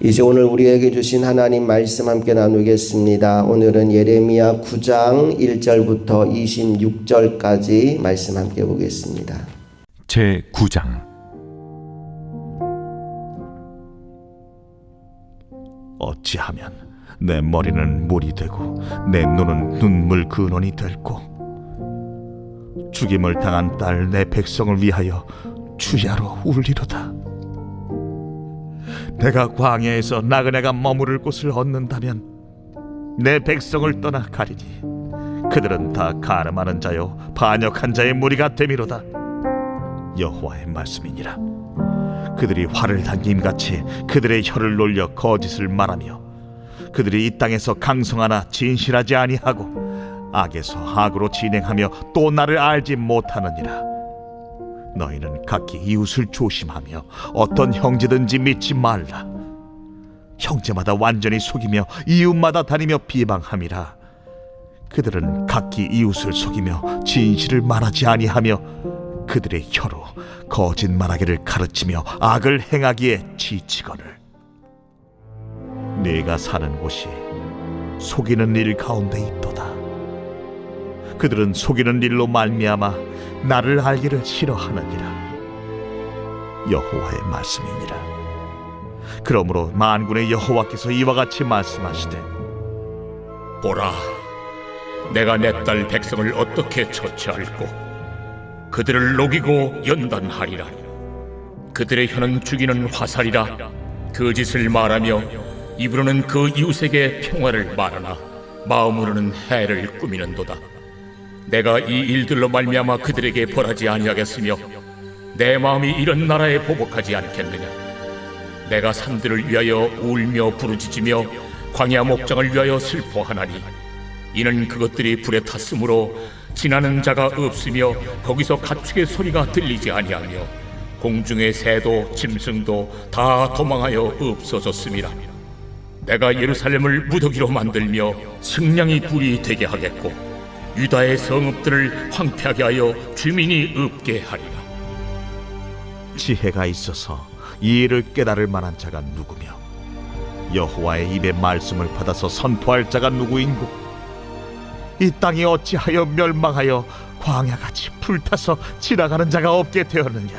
이제 오늘 우리에게 주신 하나님 말씀 함께 나누겠습니다. 오늘은 예레미야 9장 1절부터 26절까지 말씀 함께 보겠습니다. 제 9장 어찌하면 내 머리는 물이 되고 내 눈은 눈물 근원이 될고 죽임을 당한 딸 내 백성을 위하여 주야로 울리로다. 내가 광야에서 나그네가 머무를 곳을 얻는다면 내 백성을 떠나 가리니 그들은 다 가늠하는 자요 반역한 자의 무리가 되미로다. 여호와의 말씀이니라. 그들이 활을 당김 같이 그들의 혀를 놀려 거짓을 말하며 그들이 이 땅에서 강성하나 진실하지 아니하고 악에서 악으로 진행하며 또 나를 알지 못하느니라 너희는 각기 이웃을 조심하며 어떤 형제든지 믿지 말라. 형제마다 완전히 속이며 이웃마다 다니며 비방함이라. 그들은 각기 이웃을 속이며 진실을 말하지 아니하며 그들의 혀로 거짓말하기를 가르치며 악을 행하기에 지치거늘. 네가 사는 곳이 속이는 일 가운데 있도다 그들은 속이는 일로 말미암아 나를 알기를 싫어하느니라 여호와의 말씀이니라 그러므로 만군의 여호와께서 이와 같이 말씀하시되 보라, 내가 내 딸 백성을 어떻게 처치할꼬? 그들을 녹이고 연단하리라. 그들의 혀는 죽이는 화살이라. 그 짓을 말하며 입으로는 그 이웃에게 평화를 말하나 마음으로는 해를 꾸미는도다. 내가 이 일들로 말미암아 그들에게 벌하지 아니하겠으며 내 마음이 이런 나라에 보복하지 않겠느냐? 내가 산들을 위하여 울며 부르짖으며 광야 목장을 위하여 슬퍼하나니 이는 그것들이 불에 탔으므로 지나는 자가 없으며 거기서 가축의 소리가 들리지 아니하며 공중의 새도 짐승도 다 도망하여 없어졌음이라 내가 예루살렘을 무더기로 만들며 승냥이 굴이 되게 하겠고 유다의 성읍들을 황폐하게 하여 주민이 없게 하리라. 지혜가 있어서 이 일을 깨달을 만한 자가 누구며? 여호와의 입의 말씀을 받아서 선포할 자가 누구인고? 이 땅이 어찌하여 멸망하여 광야같이 불타서 지나가는 자가 없게 되었느냐?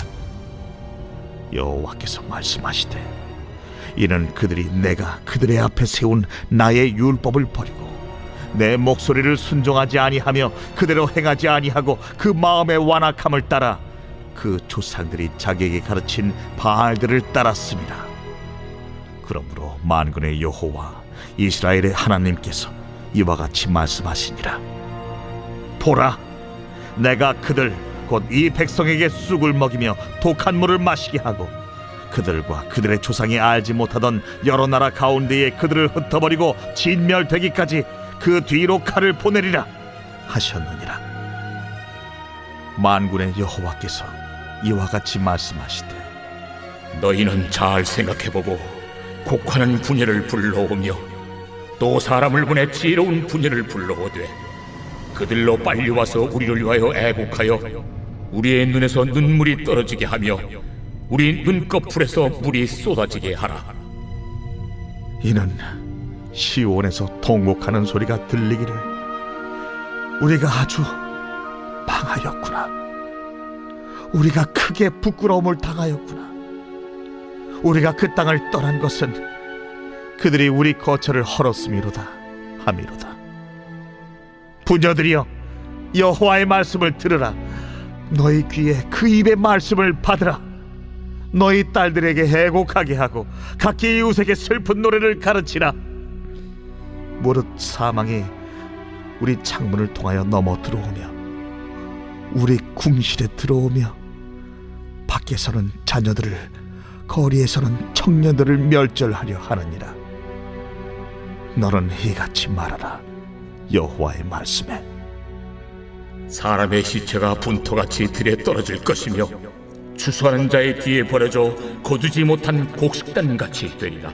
여호와께서 말씀하시되 이는 그들이 내가 그들의 앞에 세운 나의 율법을 버리고 내 목소리를 순종하지 아니하며 그대로 행하지 아니하고 그 마음의 완악함을 따라 그 조상들이 자기에게 가르친 바알들을 따랐습니다. 그러므로 만군의 여호와 이스라엘의 하나님께서 이와 같이 말씀하시니라. 보라, 내가 그들 곧 이 백성에게 쑥을 먹이며 독한 물을 마시게 하고 그들과 그들의 조상이 알지 못하던 여러 나라 가운데에 그들을 흩어버리고 진멸되기까지 그 뒤로 칼을 보내리라 하셨느니라. 만군의 여호와께서 이와 같이 말씀하시되 너희는 잘 생각해보고 곡하는 분야를 불러오며 또 사람을 보내 지혜로운 분야를 불러오되 그들로 빨리 와서 우리를 위하여 애곡하여 우리의 눈에서 눈물이 떨어지게 하며 우리 눈꺼풀에서 물이 쏟아지게 하라 이는 시온에서 통곡하는 소리가 들리기를 우리가 아주 망하였구나. 우리가 크게 부끄러움을 당하였구나. 우리가 그 땅을 떠난 것은 그들이 우리 거처를 헐었음이로다 함이로다. 부녀들이여 여호와의 말씀을 들으라. 너희 귀에 그 입의 말씀을 받으라. 너희 딸들에게 해곡하게 하고 각기 이웃에게 슬픈 노래를 가르치라. 무릇 사망이 우리 창문을 통하여 넘어 들어오며 우리 궁실에 들어오며 밖에서는 자녀들을 거리에서는 청년들을 멸절하려 하느니라. 너는 이같이 말하라. 여호와의 말씀에 사람의 시체가 분토같이 들에 떨어질 것이며 추수하는 자의 뒤에 버려져 거두지 못한 곡식단 같이 되리라.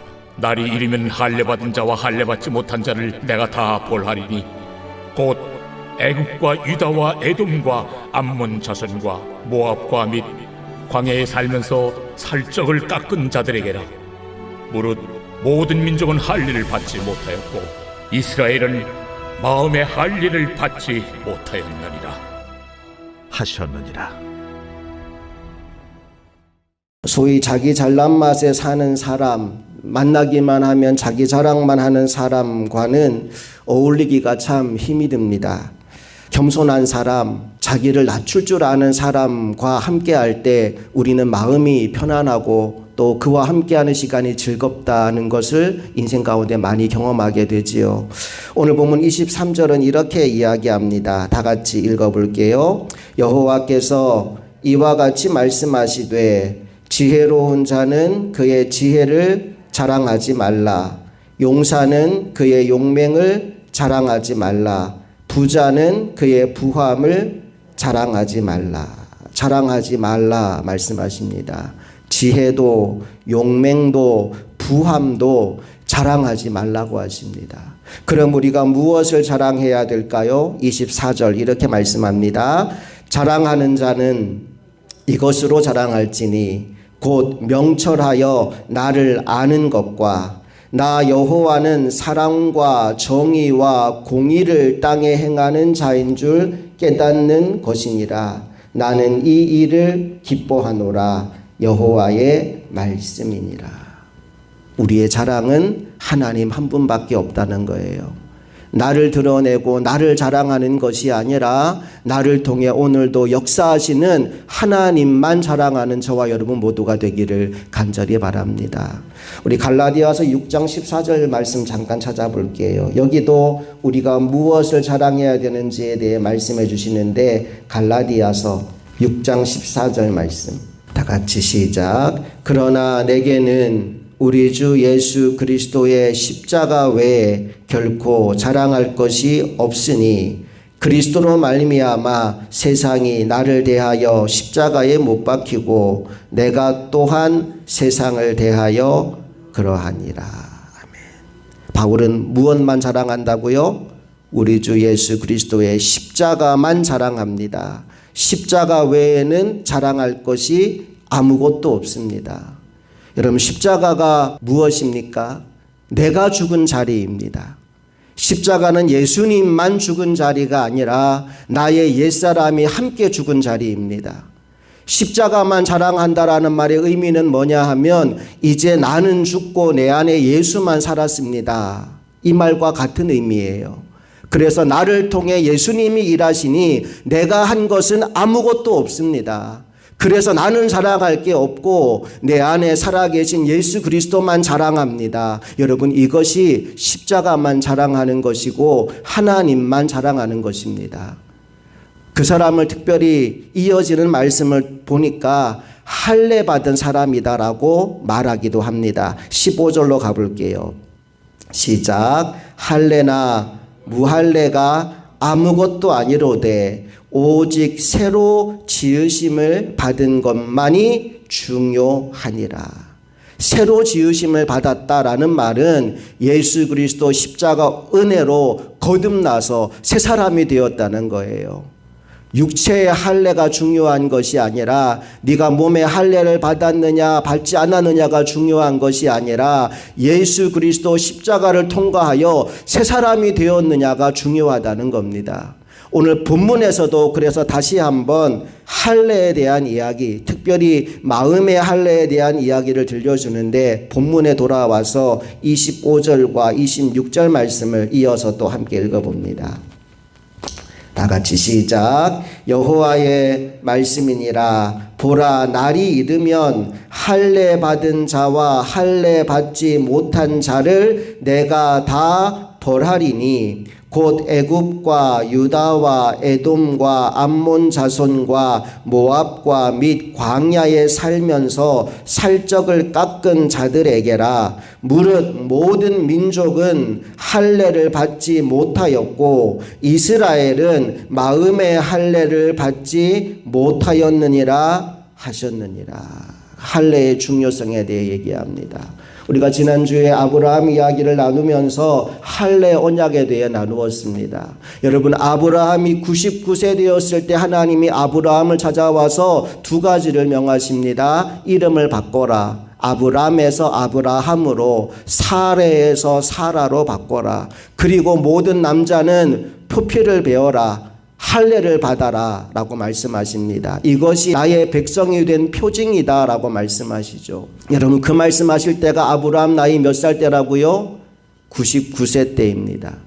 날이 이르면 할례 받은 자와 할례 받지 못한 자를 내가 다 벌하리니 곧 애국과 유다와 에돔과 암몬 자손과 모압과 및 광야에 살면서 살적을 깎은 자들에게라 무릇 모든 민족은 할례를 받지 못하였고 이스라엘은 마음의 할례를 받지 못하였느니라 하셨느니라. 소위 자기 잘난 맛에 사는 사람, 만나기만 하면 자기 자랑만 하는 사람과는 어울리기가 참 힘이 듭니다. 겸손한 사람, 자기를 낮출 줄 아는 사람과 함께 할 때 우리는 마음이 편안하고 또 그와 함께하는 시간이 즐겁다는 것을 인생 가운데 많이 경험하게 되지요. 오늘 보면 23절은 이렇게 이야기합니다. 다 같이 읽어볼게요. 여호와께서 이와 같이 말씀하시되 지혜로운 자는 그의 지혜를 자랑하지 말라. 용사는 그의 용맹을 자랑하지 말라. 부자는 그의 부함을 자랑하지 말라. 자랑하지 말라 말씀하십니다. 지혜도 용맹도 부함도 자랑하지 말라고 하십니다. 그럼 우리가 무엇을 자랑해야 될까요? 24절 이렇게 말씀합니다. 자랑하는 자는 이것으로 자랑할지니 곧 명철하여 나를 아는 것과 나 여호와는 사랑과 정의와 공의를 땅에 행하는 자인 줄 깨닫는 것이니라. 나는 이 일을 기뻐하노라. 여호와의 말씀이니라. 우리의 자랑은 하나님 한 분밖에 없다는 거예요. 나를 드러내고 나를 자랑하는 것이 아니라 나를 통해 오늘도 역사하시는 하나님만 자랑하는 저와 여러분 모두가 되기를 간절히 바랍니다. 우리 갈라디아서 6장 14절 말씀 잠깐 찾아볼게요. 여기도 우리가 무엇을 자랑해야 되는지에 대해 말씀해 주시는데 갈라디아서 6장 14절 말씀. 다 같이 시작. 그러나 내게는 우리 주 예수 그리스도의 십자가 외에 결코 자랑할 것이 없으니 그리스도로 말미암아 세상이 나를 대하여 십자가에 못 박히고 내가 또한 세상을 대하여 그러하니라. 아멘. 바울은 무엇만 자랑한다고요? 우리 주 예수 그리스도의 십자가만 자랑합니다. 십자가 외에는 자랑할 것이 아무것도 없습니다. 여러분 십자가가 무엇입니까? 내가 죽은 자리입니다. 십자가는 예수님만 죽은 자리가 아니라 나의 옛사람이 함께 죽은 자리입니다. 십자가만 자랑한다라는 말의 의미는 뭐냐 하면 이제 나는 죽고 내 안에 예수만 살았습니다. 이 말과 같은 의미예요. 그래서 나를 통해 예수님이 일하시니 내가 한 것은 아무것도 없습니다. 그래서 나는 자랑할 게 없고 내 안에 살아계신 예수 그리스도만 자랑합니다. 여러분 이것이 십자가만 자랑하는 것이고 하나님만 자랑하는 것입니다. 그 사람을 특별히 이어지는 말씀을 보니까 할례 받은 사람이다라고 말하기도 합니다. 15절로 가볼게요. 시작. 할례나 무할례가 아무것도 아니로되 오직 새로 지으심을 받은 것만이 중요하니라. 새로 지으심을 받았다라는 말은 예수 그리스도 십자가 은혜로 거듭나서 새 사람이 되었다는 거예요. 육체의 할례가 중요한 것이 아니라 네가 몸의 할례를 받았느냐 받지 않았느냐가 중요한 것이 아니라 예수 그리스도 십자가를 통과하여 새 사람이 되었느냐가 중요하다는 겁니다. 오늘 본문에서도 그래서 다시 한번 할례에 대한 이야기, 특별히 마음의 할례에 대한 이야기를 들려주는데 본문에 돌아와서 25절과 26절 말씀을 이어서 또 함께 읽어봅니다. 다 같이 시작. 여호와의 말씀이니라. 보라 날이 이르면 할례 받은 자와 할례 받지 못한 자를 내가 다 벌하리니 곧 애굽과 유다와 에돔과 암몬 자손과 모압과 및 광야에 살면서 살적을 깎은 자들에게라 무릇 모든 민족은 할례를 받지 못하였고 이스라엘은 마음의 할례를 받지 못하였느니라 하셨느니라 할례의 중요성에 대해 얘기합니다. 우리가 지난주에 아브라함 이야기를 나누면서 할례 언약에 대해 나누었습니다. 여러분 아브라함이 99세 되었을 때 하나님이 아브라함을 찾아와서 두 가지를 명하십니다. 이름을 바꿔라. 아브람에서 아브라함으로 사레에서 사라로 바꿔라. 그리고 모든 남자는 표피를 베어라. 할례를 받아라 라고 말씀하십니다. 이것이 나의 백성이 된 표징이다 라고 말씀하시죠. 여러분 그 말씀하실 때가 아브라함 나이 몇 살 때라고요? 99세 때입니다.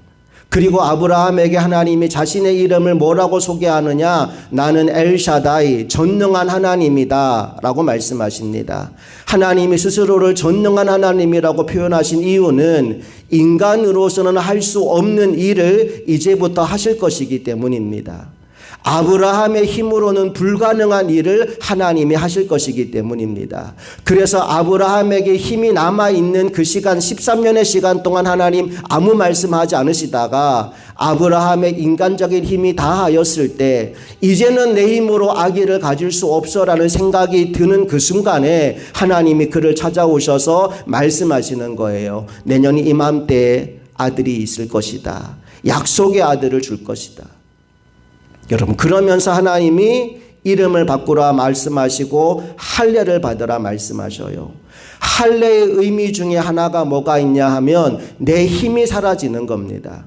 그리고 아브라함에게 하나님이 자신의 이름을 뭐라고 소개하느냐? 나는 엘샤다이, 전능한 하나님이다. 라고 말씀하십니다. 하나님이 스스로를 전능한 하나님이라고 표현하신 이유는 인간으로서는 할 수 없는 일을 이제부터 하실 것이기 때문입니다. 아브라함의 힘으로는 불가능한 일을 하나님이 하실 것이기 때문입니다. 그래서 아브라함에게 힘이 남아 있는 그 시간 13년의 시간 동안 하나님 아무 말씀하지 않으시다가 아브라함의 인간적인 힘이 다하였을 때 이제는 내 힘으로 아기를 가질 수 없어라는 생각이 드는 그 순간에 하나님이 그를 찾아오셔서 말씀하시는 거예요. 내년 이맘때에 아들이 있을 것이다. 약속의 아들을 줄 것이다. 여러분 그러면서 하나님이 이름을 바꾸라 말씀하시고 할례를 받으라 말씀하셔요. 할례의 의미 중에 하나가 뭐가 있냐 하면 내 힘이 사라지는 겁니다.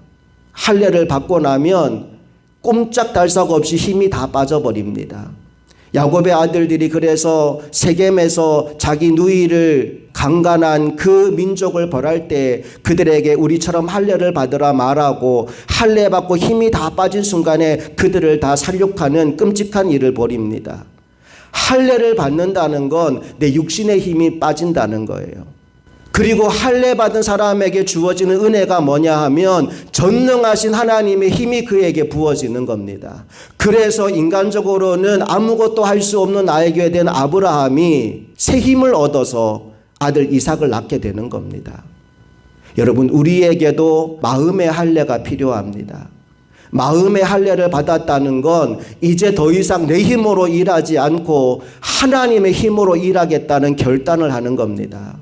할례를 받고 나면 꼼짝달싹 없이 힘이 다 빠져버립니다. 야곱의 아들들이 그래서 세겜에서 자기 누이를 강간한 그 민족을 벌할 때 그들에게 우리처럼 할례를 받으라 말하고 할례 받고 힘이 다 빠진 순간에 그들을 다 살육하는 끔찍한 일을 벌입니다. 할례를 받는다는 건 내 육신의 힘이 빠진다는 거예요. 그리고 할례 받은 사람에게 주어지는 은혜가 뭐냐 하면 전능하신 하나님의 힘이 그에게 부어지는 겁니다. 그래서 인간적으로는 아무것도 할 수 없는 나에게 된 아브라함이 새 힘을 얻어서 아들 이삭을 낳게 되는 겁니다. 여러분 우리에게도 마음의 할례가 필요합니다. 마음의 할례를 받았다는 건 이제 더 이상 내 힘으로 일하지 않고 하나님의 힘으로 일하겠다는 결단을 하는 겁니다.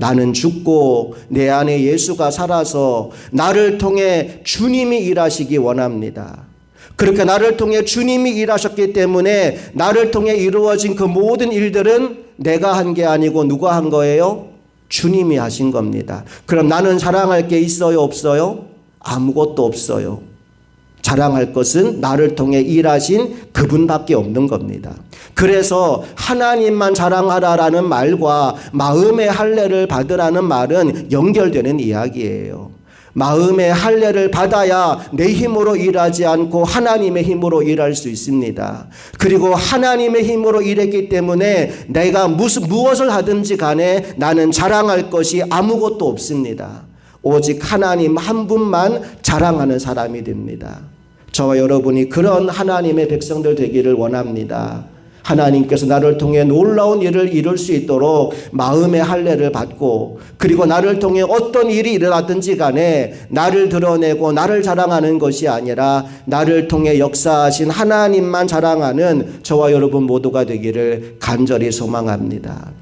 나는 죽고 내 안에 예수가 살아서 나를 통해 주님이 일하시기 원합니다. 그렇게 나를 통해 주님이 일하셨기 때문에 나를 통해 이루어진 그 모든 일들은 내가 한 게 아니고 누가 한 거예요? 주님이 하신 겁니다. 그럼 나는 자랑할 게 있어요? 없어요? 아무것도 없어요. 자랑할 것은 나를 통해 일하신 그분밖에 없는 겁니다. 그래서 하나님만 자랑하라라는 말과 마음의 할례를 받으라는 말은 연결되는 이야기예요. 마음의 할례를 받아야 내 힘으로 일하지 않고 하나님의 힘으로 일할 수 있습니다. 그리고 하나님의 힘으로 일했기 때문에 내가 무슨 무엇을 하든지 간에 나는 자랑할 것이 아무것도 없습니다. 오직 하나님 한 분만 자랑하는 사람이 됩니다. 저와 여러분이 그런 하나님의 백성들 되기를 원합니다. 하나님께서 나를 통해 놀라운 일을 이룰 수 있도록 마음의 할례를 받고 그리고 나를 통해 어떤 일이 일어나든지 간에 나를 드러내고 나를 자랑하는 것이 아니라 나를 통해 역사하신 하나님만 자랑하는 저와 여러분 모두가 되기를 간절히 소망합니다.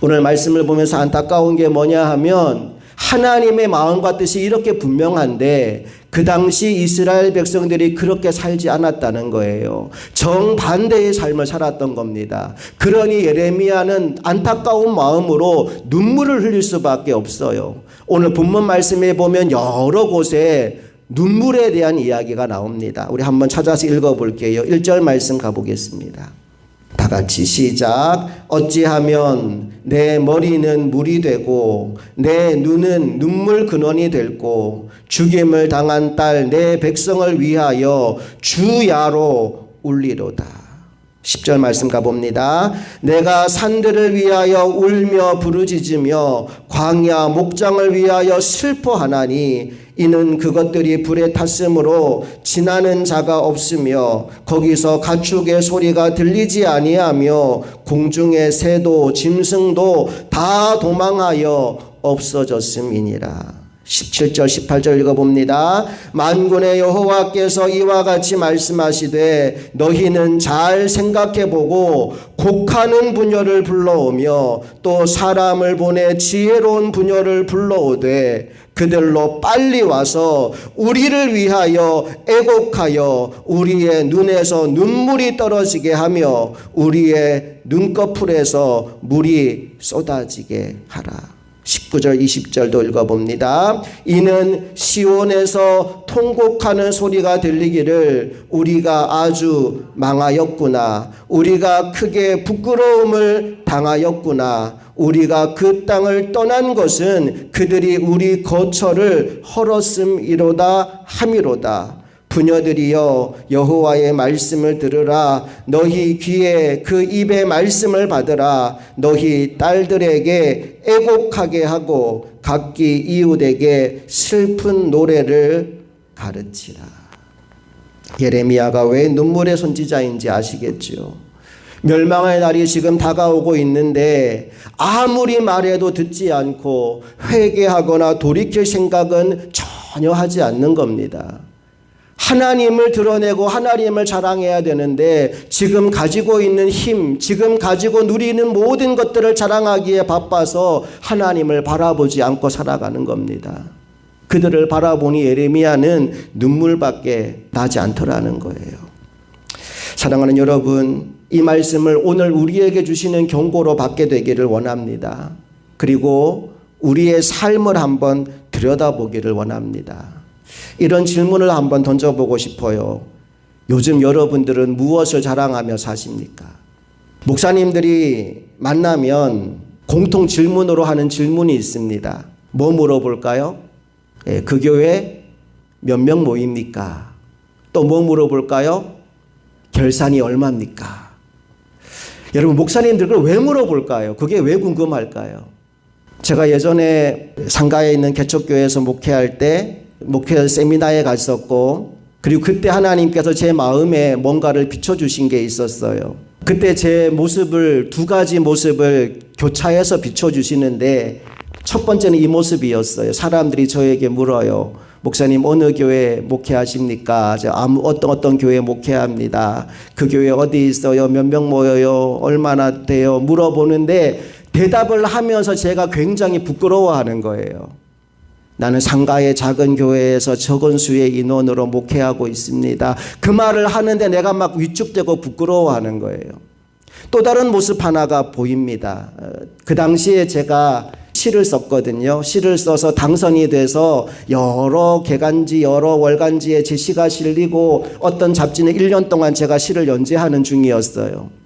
오늘 말씀을 보면서 안타까운 게 뭐냐 하면 하나님의 마음과 뜻이 이렇게 분명한데 그 당시 이스라엘 백성들이 그렇게 살지 않았다는 거예요. 정반대의 삶을 살았던 겁니다. 그러니 예레미야는 안타까운 마음으로 눈물을 흘릴 수밖에 없어요. 오늘 본문 말씀에 보면 여러 곳에 눈물에 대한 이야기가 나옵니다. 우리 한번 찾아서 읽어볼게요. 1절 말씀 가보겠습니다. 다 같이 시작. 어찌하면 내 머리는 물이 되고 내 눈은 눈물 근원이 될고 죽임을 당한 딸 내 백성을 위하여 주야로 울리로다. 10절 말씀 가봅니다. 내가 산들을 위하여 울며 부르짖으며 광야 목장을 위하여 슬퍼하나니 이는 그것들이 불에 탔으므로 지나는 자가 없으며 거기서 가축의 소리가 들리지 아니하며 공중의 새도 짐승도 다 도망하여 없어졌음이니라. 17절 18절 읽어봅니다. 만군의 여호와께서 이와 같이 말씀하시되 너희는 잘 생각해 보고 곡하는 부녀를 불러오며 또 사람을 보내 지혜로운 부녀를 불러오되 그들로 빨리 와서 우리를 위하여 애곡하여 우리의 눈에서 눈물이 떨어지게 하며 우리의 눈꺼풀에서 물이 쏟아지게 하라. 19절 20절도 읽어봅니다. 이는 시온에서 통곡하는 소리가 들리기를 우리가 아주 망하였구나. 우리가 크게 부끄러움을 당하였구나. 우리가 그 땅을 떠난 것은 그들이 우리 거처를 헐었음이로다 함이로다. 부녀들이여 여호와의 말씀을 들으라. 너희 귀에 그 입의 말씀을 받으라. 너희 딸들에게 애곡하게 하고 각기 이웃에게 슬픈 노래를 가르치라. 예레미야가 왜 눈물의 선지자인지 아시겠죠 멸망의 날이 지금 다가오고 있는데 아무리 말해도 듣지 않고 회개하거나 돌이킬 생각은 전혀 하지 않는 겁니다. 하나님을 드러내고 하나님을 자랑해야 되는데 지금 가지고 있는 힘, 지금 가지고 누리는 모든 것들을 자랑하기에 바빠서 하나님을 바라보지 않고 살아가는 겁니다. 그들을 바라보니 예레미야는 눈물밖에 나지 않더라는 거예요. 사랑하는 여러분, 이 말씀을 오늘 우리에게 주시는 경고로 받게 되기를 원합니다. 그리고 우리의 삶을 한번 들여다보기를 원합니다. 이런 질문을 한번 던져보고 싶어요. 요즘 여러분들은 무엇을 자랑하며 사십니까? 목사님들이 만나면 공통 질문으로 하는 질문이 있습니다. 뭐 물어볼까요? 예, 그 교회 몇 명 모입니까? 또 뭐 물어볼까요? 결산이 얼마입니까? 여러분, 목사님들 그걸 왜 물어볼까요? 그게 왜 궁금할까요? 제가 예전에 상가에 있는 개척교회에서 목회할 때 목회 세미나에 갔었고 그리고 그때 하나님께서 제 마음에 뭔가를 비춰주신 게 있었어요. 그때 제 모습을 두 가지 모습을 교차해서 비춰주시는데 첫 번째는 이 모습이었어요. 사람들이 저에게 물어요. 목사님 어느 교회 목회하십니까? 저 아무 어떤 어떤 교회 목회합니다. 그 교회 어디 있어요? 몇 명 모여요? 얼마나 돼요? 물어보는데 대답을 하면서 제가 굉장히 부끄러워하는 거예요. 나는 상가의 작은 교회에서 적은 수의 인원으로 목회하고 있습니다. 그 말을 하는데 내가 막 위축되고 부끄러워하는 거예요. 또 다른 모습 하나가 보입니다. 어, 그 당시에 제가 시를 썼거든요. 시를 써서 당선이 돼서 여러 개간지, 여러 월간지에 제 시가 실리고 어떤 잡지는 1년 동안 제가 시를 연재하는 중이었어요.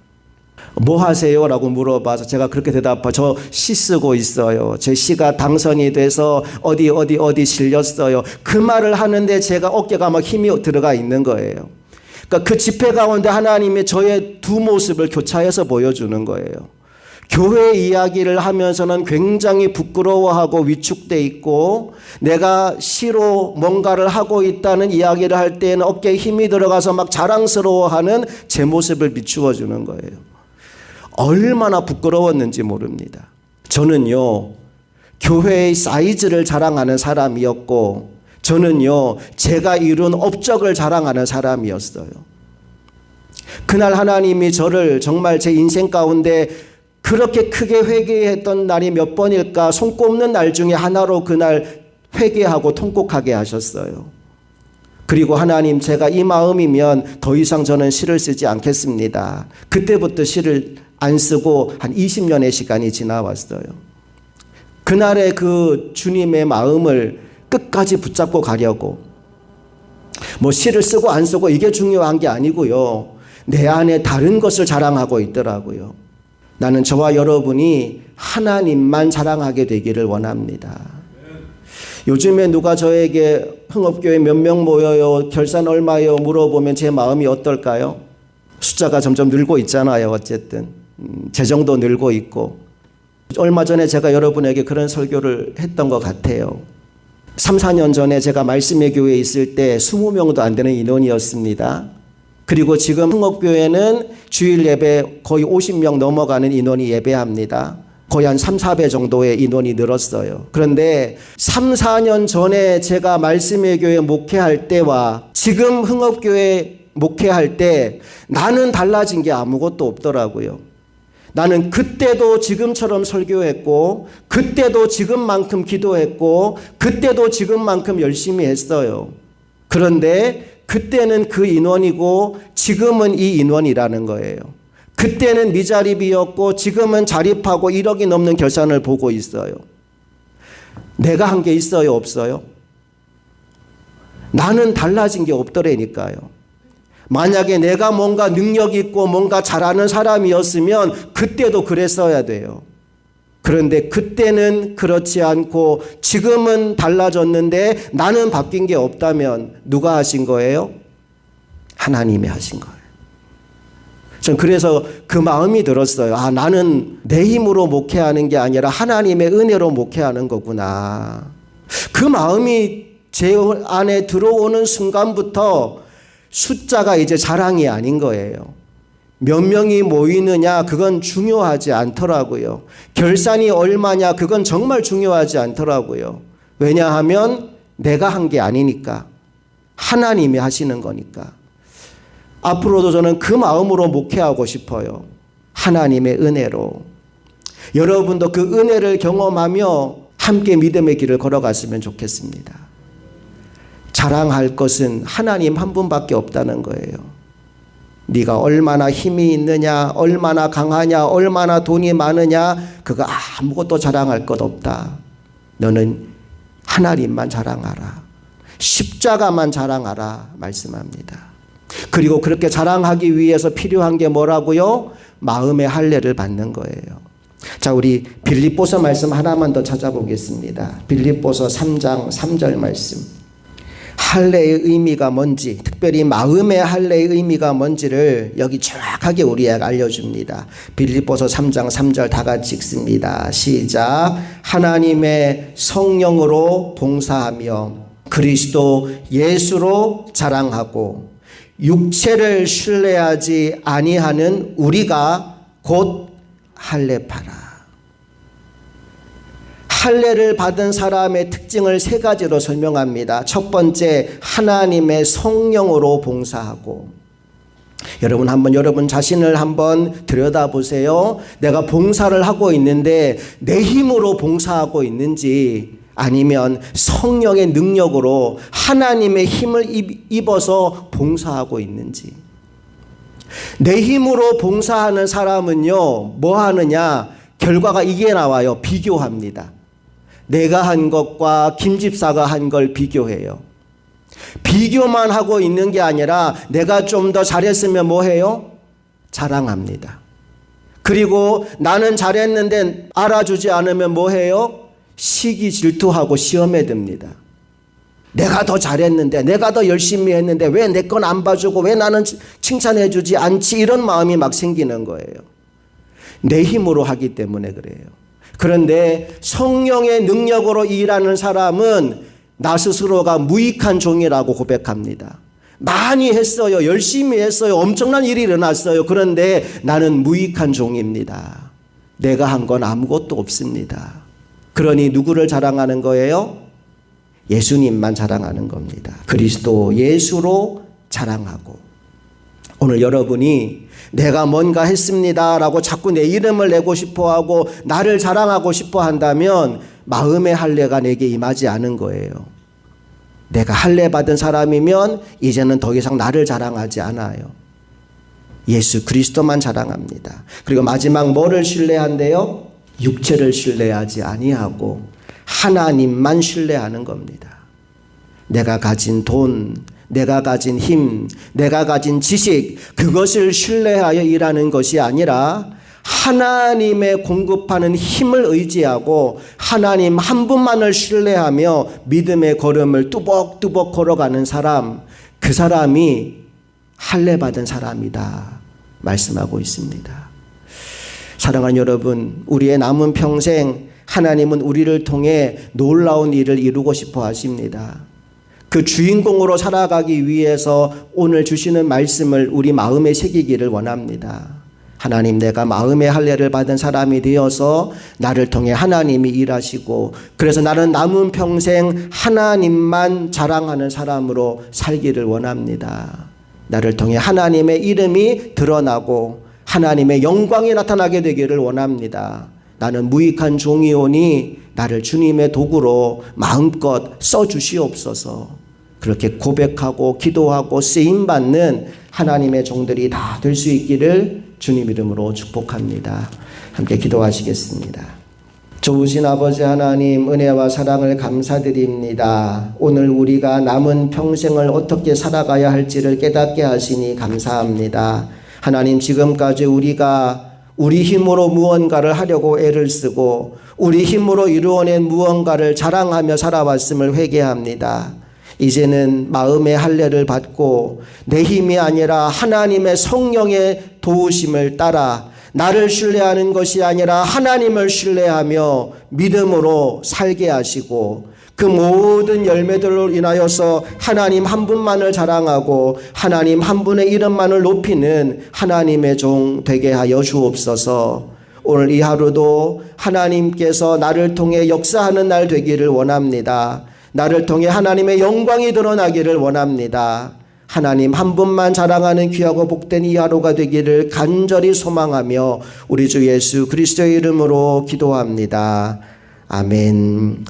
뭐 하세요? 라고 물어봐서 제가 그렇게 대답하 저시 쓰고 있어요. 제 시가 당선이 돼서 어디 어디 어디 실렸어요. 그 말을 하는데 제가 어깨가 막 힘이 들어가 있는 거예요. 그러니까 그 집회 가운데 하나님이 저의 두 모습을 교차해서 보여주는 거예요. 교회 이야기를 하면서는 굉장히 부끄러워하고 위축돼 있고 내가 시로 뭔가를 하고 있다는 이야기를 할 때에는 어깨에 힘이 들어가서 막 자랑스러워하는 제 모습을 비추어 주는 거예요. 얼마나 부끄러웠는지 모릅니다. 저는요, 교회의 사이즈를 자랑하는 사람이었고, 저는요, 제가 이룬 업적을 자랑하는 사람이었어요. 그날 하나님이 저를 정말 제 인생 가운데 그렇게 크게 회개했던 날이 몇 번일까 손꼽는 날 중에 하나로 그날 회개하고 통곡하게 하셨어요. 그리고 하나님 제가 이 마음이면 더 이상 저는 시를 쓰지 않겠습니다. 그때부터 시를 안 쓰고 한 20년의 시간이 지나왔어요. 그날의 그 주님의 마음을 끝까지 붙잡고 가려고 뭐 시를 쓰고 안 쓰고 이게 중요한 게 아니고요. 내 안에 다른 것을 자랑하고 있더라고요. 나는 저와 여러분이 하나님만 자랑하게 되기를 원합니다. 요즘에 누가 저에게 흥업교회 몇 명 모여요? 결산 얼마요? 물어보면 제 마음이 어떨까요? 숫자가 점점 늘고 있잖아요. 어쨌든 음, 재정도 늘고 있고 얼마 전에 제가 여러분에게 그런 설교를 했던 것 같아요. 3, 4년 전에 제가 말씀의 교회에 있을 때 20명도 안 되는 인원이었습니다. 그리고 지금 흥업교회는 주일 예배 거의 50명 넘어가는 인원이 예배합니다. 거의 한 3, 4배 정도의 인원이 늘었어요. 그런데 3, 4년 전에 제가 말씀의 교회 목회할 때와 지금 흥업교회 목회할 때 나는 달라진 게 아무것도 없더라고요. 나는 그때도 지금처럼 설교했고, 그때도 지금만큼 기도했고, 그때도 지금만큼 열심히 했어요. 그런데 그때는 그 인원이고, 지금은 이 인원이라는 거예요. 그때는 미자립이었고, 지금은 자립하고 1억이 넘는 결산을 보고 있어요. 내가 한 게 있어요, 없어요? 나는 달라진 게 없더라니까요. 만약에 내가 뭔가 능력 있고 뭔가 잘하는 사람이었으면 그때도 그랬어야 돼요. 그런데 그때는 그렇지 않고 지금은 달라졌는데 나는 바뀐 게 없다면 누가 하신 거예요? 하나님이 하신 거예요. 전 그래서 그 마음이 들었어요. 아, 나는 내 힘으로 목회하는 게 아니라 하나님의 은혜로 목회하는 거구나. 그 마음이 제 안에 들어오는 순간부터 숫자가 이제 자랑이 아닌 거예요. 몇 명이 모이느냐, 그건 중요하지 않더라고요. 결산이 얼마냐, 그건 정말 중요하지 않더라고요. 왜냐하면 내가 한 게 아니니까. 하나님이 하시는 거니까. 앞으로도 저는 그 마음으로 목회하고 싶어요. 하나님의 은혜로. 여러분도 그 은혜를 경험하며 함께 믿음의 길을 걸어갔으면 좋겠습니다. 자랑할 것은 하나님 한 분밖에 없다는 거예요. 네가 얼마나 힘이 있느냐, 얼마나 강하냐, 얼마나 돈이 많으냐, 그거 아무것도 자랑할 것 없다. 너는 하나님만 자랑하라. 십자가만 자랑하라 말씀합니다. 그리고 그렇게 자랑하기 위해서 필요한 게 뭐라고요? 마음의 할례를 받는 거예요. 자, 우리 빌립보서 말씀 하나만 더 찾아보겠습니다. 빌립보서 3장 3절 말씀. 할례의 의미가 뭔지, 특별히 마음의 할례의 의미가 뭔지를 여기 정확하게 우리에게 알려줍니다. 빌립보서 3장 3절 다 같이 읽습니다. 시작. 하나님의 성령으로 봉사하며 그리스도 예수로 자랑하고 육체를 신뢰하지 아니하는 우리가 곧 할례파라. 할례를 받은 사람의 특징을 세 가지로 설명합니다. 첫 번째, 하나님의 성령으로 봉사하고. 여러분 한번 여러분 자신을 한번 들여다보세요. 내가 봉사를 하고 있는데 내 힘으로 봉사하고 있는지 아니면 성령의 능력으로 하나님의 힘을 입어서 봉사하고 있는지. 내 힘으로 봉사하는 사람은요, 뭐 하느냐? 결과가 이게 나와요. 비교합니다. 내가 한 것과 김 집사가 한 걸 비교해요. 비교만 하고 있는 게 아니라 내가 좀 더 잘했으면 뭐 해요? 자랑합니다. 그리고 나는 잘했는데 알아주지 않으면 뭐 해요? 시기 질투하고 시험에 듭니다. 내가 더 잘했는데, 내가 더 열심히 했는데, 왜 내 건 안 봐주고, 왜 나는 칭찬해주지 않지? 이런 마음이 막 생기는 거예요. 내 힘으로 하기 때문에 그래요. 그런데 성령의 능력으로 일하는 사람은 나 스스로가 무익한 종이라고 고백합니다. 많이 했어요. 열심히 했어요. 엄청난 일이 일어났어요. 그런데 나는 무익한 종입니다. 내가 한 건 아무것도 없습니다. 그러니 누구를 자랑하는 거예요? 예수님만 자랑하는 겁니다. 그리스도 예수로 자랑하고. 오늘 여러분이 내가 뭔가 했습니다. 라고 자꾸 내 이름을 내고 싶어 하고 나를 자랑하고 싶어 한다면 마음의 할례가 내게 임하지 않은 거예요. 내가 할례 받은 사람이면 이제는 더 이상 나를 자랑하지 않아요. 예수 그리스도만 자랑합니다. 그리고 마지막 뭐를 신뢰한대요? 육체를 신뢰하지 아니하고 하나님만 신뢰하는 겁니다. 내가 가진 돈, 내가 가진 힘, 내가 가진 지식, 그것을 신뢰하여 일하는 것이 아니라 하나님의 공급하는 힘을 의지하고 하나님 한 분만을 신뢰하며 믿음의 걸음을 뚜벅뚜벅 걸어가는 사람, 그 사람이 할례 받은 사람이다. 말씀하고 있습니다. 사랑하는 여러분, 우리의 남은 평생 하나님은 우리를 통해 놀라운 일을 이루고 싶어 하십니다. 그 주인공으로 살아가기 위해서 오늘 주시는 말씀을 우리 마음에 새기기를 원합니다. 하나님 내가 마음의 할례를 받은 사람이 되어서 나를 통해 하나님이 일하시고 그래서 나는 남은 평생 하나님만 자랑하는 사람으로 살기를 원합니다. 나를 통해 하나님의 이름이 드러나고 하나님의 영광이 나타나게 되기를 원합니다. 나는 무익한 종이오니 나를 주님의 도구로 마음껏 써 주시옵소서. 그렇게 고백하고 기도하고 쓰임 받는 하나님의 종들이 다 될 수 있기를 주님 이름으로 축복합니다. 함께 기도하시겠습니다. 좋으신 아버지 하나님 은혜와 사랑을 감사드립니다. 오늘 우리가 남은 평생을 어떻게 살아가야 할지를 깨닫게 하시니 감사합니다. 하나님 지금까지 우리가 우리 힘으로 무언가를 하려고 애를 쓰고 우리 힘으로 이루어낸 무언가를 자랑하며 살아왔음을 회개합니다. 이제는 마음의 할례를 받고 내 힘이 아니라 하나님의 성령의 도우심을 따라 나를 신뢰하는 것이 아니라 하나님을 신뢰하며 믿음으로 살게 하시고 그 모든 열매들로 인하여서 하나님 한 분만을 자랑하고 하나님 한 분의 이름만을 높이는 하나님의 종 되게 하여 주옵소서. 오늘 이 하루도 하나님께서 나를 통해 역사하는 날 되기를 원합니다. 나를 통해 하나님의 영광이 드러나기를 원합니다. 하나님 한 분만 자랑하는 귀하고 복된 이 하루가 되기를 간절히 소망하며 우리 주 예수 그리스도의 이름으로 기도합니다. 아멘.